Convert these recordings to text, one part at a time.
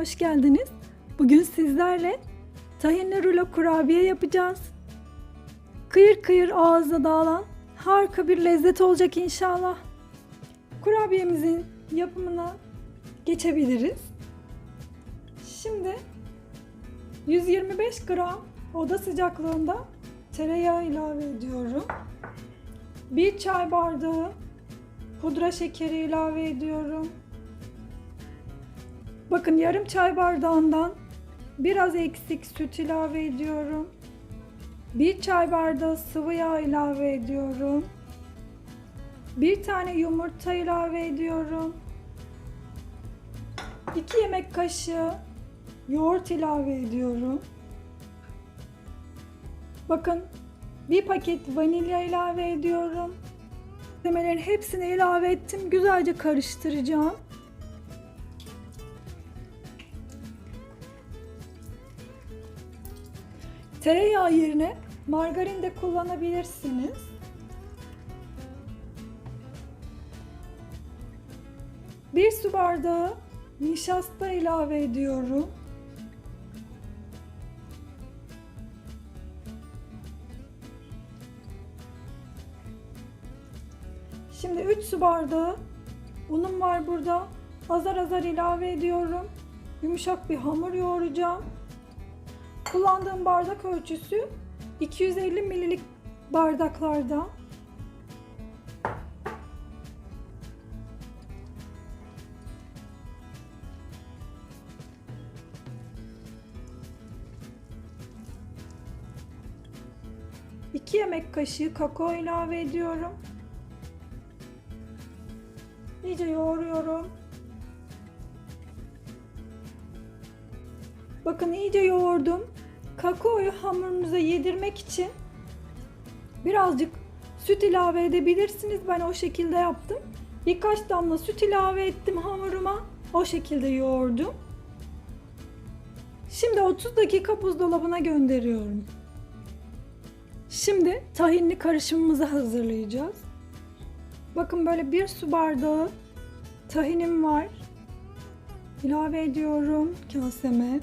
geldiniz. Bugün sizlerle tahinli rulo kurabiye yapacağız. Kıyır kıyır ağızda dağılan harika bir lezzet olacak inşallah. Kurabiyemizin yapımına geçebiliriz. Şimdi 125 gram oda sıcaklığında tereyağı ilave ediyorum. Bir çay bardağı pudra şekeri ilave ediyorum. Bakın yarım çay bardağından biraz eksik süt ilave ediyorum. Bir çay bardağı sıvı yağ ilave ediyorum. Bir tane yumurta ilave ediyorum. 2 yemek kaşığı yoğurt ilave ediyorum. Bakın bir paket vanilya ilave ediyorum. Malzemelerin hepsini ilave ettim. Güzelce karıştıracağım. Tereyağı yerine margarin de kullanabilirsiniz. Bir su bardağı nişasta ilave ediyorum. Şimdi 3 su bardağı unum var burada. Azar azar ilave ediyorum. Yumuşak bir hamur yoğuracağım. Kullandığım bardak ölçüsü 250 mililik bardaklarda. İki yemek kaşığı kakao ilave ediyorum. İyice yoğuruyorum. Bakın iyice yoğurdum. Kakaoyu hamurunuza yedirmek için birazcık süt ilave edebilirsiniz. Ben o şekilde yaptım. Birkaç damla süt ilave ettim hamuruma. O şekilde yoğurdum. Şimdi 30 dakika buzdolabına gönderiyorum. Şimdi tahinli karışımımızı hazırlayacağız. Bakın böyle bir su bardağı tahinim var. İlave ediyorum kaseme.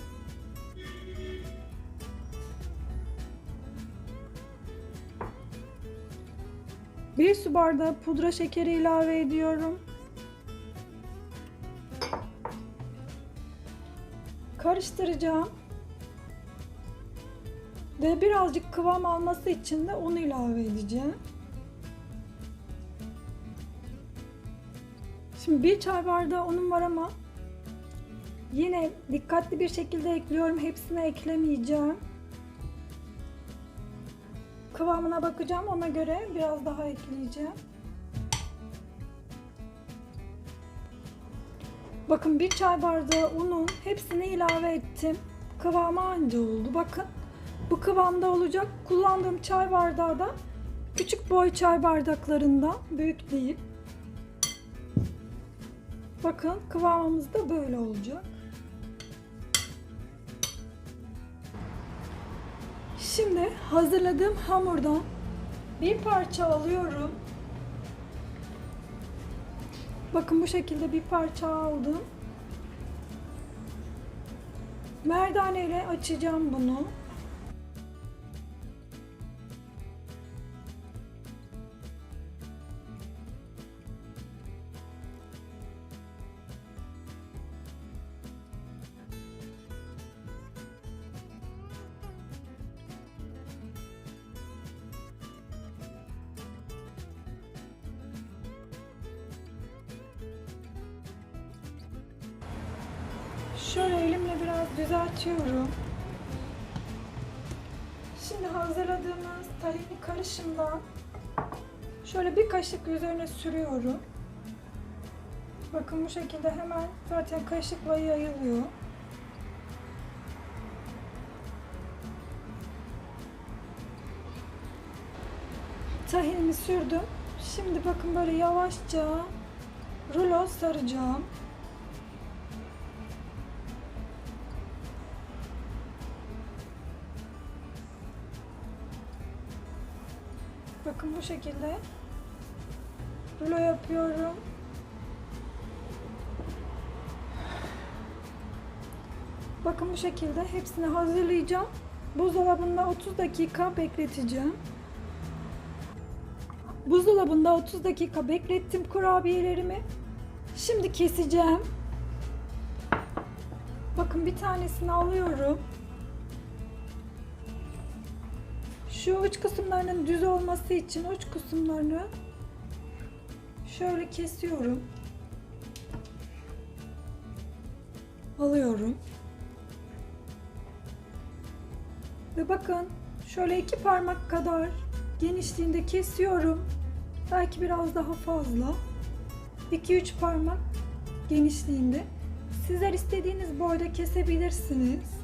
Bir su bardağı pudra şekeri ilave ediyorum. Karıştıracağım. Ve birazcık kıvam alması için de un ilave edeceğim. Şimdi bir çay bardağı unum var ama yine dikkatli bir şekilde ekliyorum. Hepsini eklemeyeceğim. Kıvamına bakacağım. Ona göre biraz daha ekleyeceğim. Bakın bir çay bardağı unun hepsini ilave ettim. Kıvamı anca oldu. Bakın bu kıvamda olacak. Kullandığım çay bardağı da küçük boy çay bardaklarından büyük değil. Bakın kıvamımız da böyle olacak. Şimdi hazırladığım hamurdan bir parça alıyorum. Bakın bu şekilde bir parça aldım. Merdane ile açacağım bunu. Şöyle elimle biraz düzeltiyorum. Şimdi hazırladığımız tahinli karışımdan şöyle bir kaşık üzerine sürüyorum. Bakın bu şekilde hemen zaten kaşıkla yayılıyor. Tahinimi sürdüm. Şimdi bakın böyle yavaşça rulo saracağım. Bakın bu şekilde rulo yapıyorum. Bakın bu şekilde hepsini hazırlayacağım. Buzdolabında 30 dakika bekleteceğim. Buzdolabında 30 dakika beklettim kurabiyelerimi. Şimdi keseceğim. Bakın bir tanesini alıyorum. Şu uç kısımlarının düz olması için uç kısımlarını şöyle kesiyorum. Alıyorum. Ve bakın şöyle iki parmak kadar genişliğinde kesiyorum. Belki biraz daha fazla. 2-3 parmak genişliğinde. Sizler istediğiniz boyda kesebilirsiniz.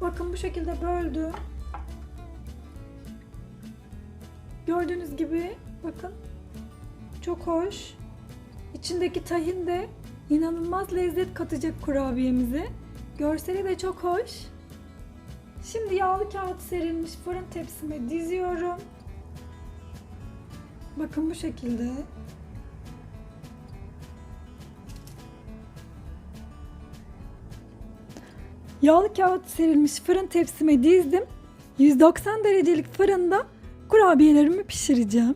Bakın bu şekilde böldüm. Gördüğünüz gibi bakın çok hoş. İçindeki tahin de inanılmaz lezzet katacak kurabiyemize. Görseli de çok hoş. Şimdi yağlı kağıt serilmiş fırın tepsime diziyorum. Bakın bu şekilde. Yağlı kağıt serilmiş fırın tepsime dizdim. 190 derecelik fırında kurabiyelerimi pişireceğim.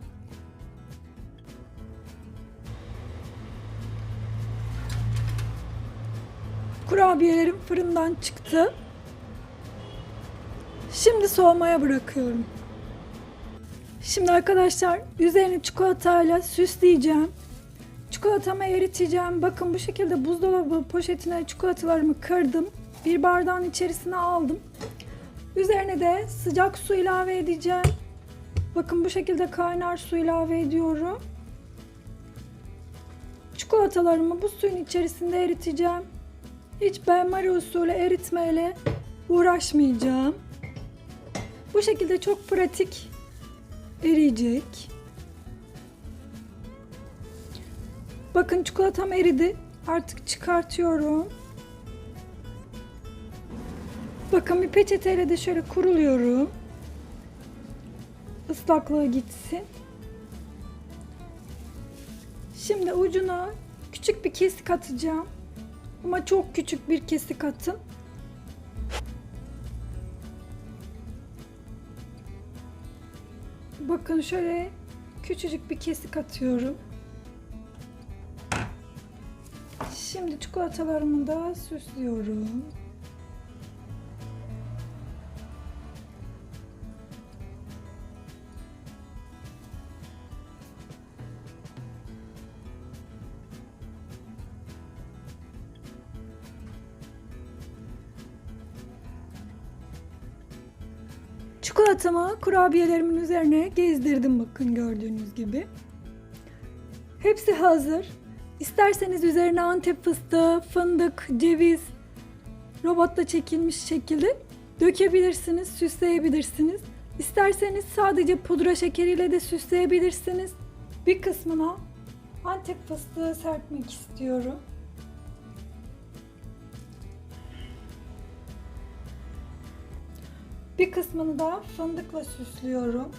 Kurabiyelerim fırından çıktı. Şimdi soğumaya bırakıyorum. Şimdi arkadaşlar üzerini çikolatayla süsleyeceğim. Çikolatamı eriteceğim. Bakın bu şekilde buzdolabı poşetine çikolatalarımı kırdım. Bir bardağın içerisine aldım. Üzerine de sıcak su ilave edeceğim. Bakın bu şekilde kaynar su ilave ediyorum. Çikolatalarımı bu suyun içerisinde eriteceğim. Hiç benmari usulü eritmeyle uğraşmayacağım. Bu şekilde çok pratik eriyecek. Bakın çikolatam eridi. Artık çıkartıyorum. Bakın bir peçeteyle de şöyle kuruluyorum. Islaklığı gitsin. Şimdi ucuna küçük bir kesik atacağım. Ama çok küçük bir kesik atın. Bakın şöyle küçücük bir kesik atıyorum. Şimdi çikolatalarımı da süslüyorum. Çikolatamı kurabiyelerimin üzerine gezdirdim bakın gördüğünüz gibi. Hepsi hazır. İsterseniz üzerine antep fıstığı, fındık, ceviz, robotta çekilmiş şekilde dökebilirsiniz, süsleyebilirsiniz. İsterseniz sadece pudra şekeriyle de süsleyebilirsiniz. Bir kısmına antep fıstığı serpmek istiyorum. Bir kısmını da fındıkla süslüyorum.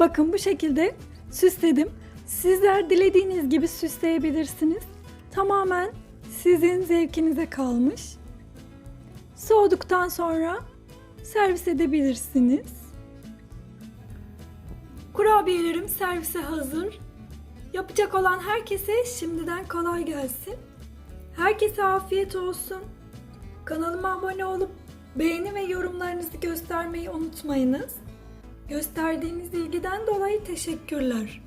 Bakın bu şekilde süsledim. Sizler dilediğiniz gibi süsleyebilirsiniz. Tamamen sizin zevkinize kalmış. Soğuduktan sonra servis edebilirsiniz. Kurabiyelerim servise hazır. Yapacak olan herkese şimdiden kolay gelsin. Herkese afiyet olsun. Kanalıma abone olup beğeni ve yorumlarınızı göstermeyi unutmayınız. Gösterdiğiniz ilgiden dolayı teşekkürler.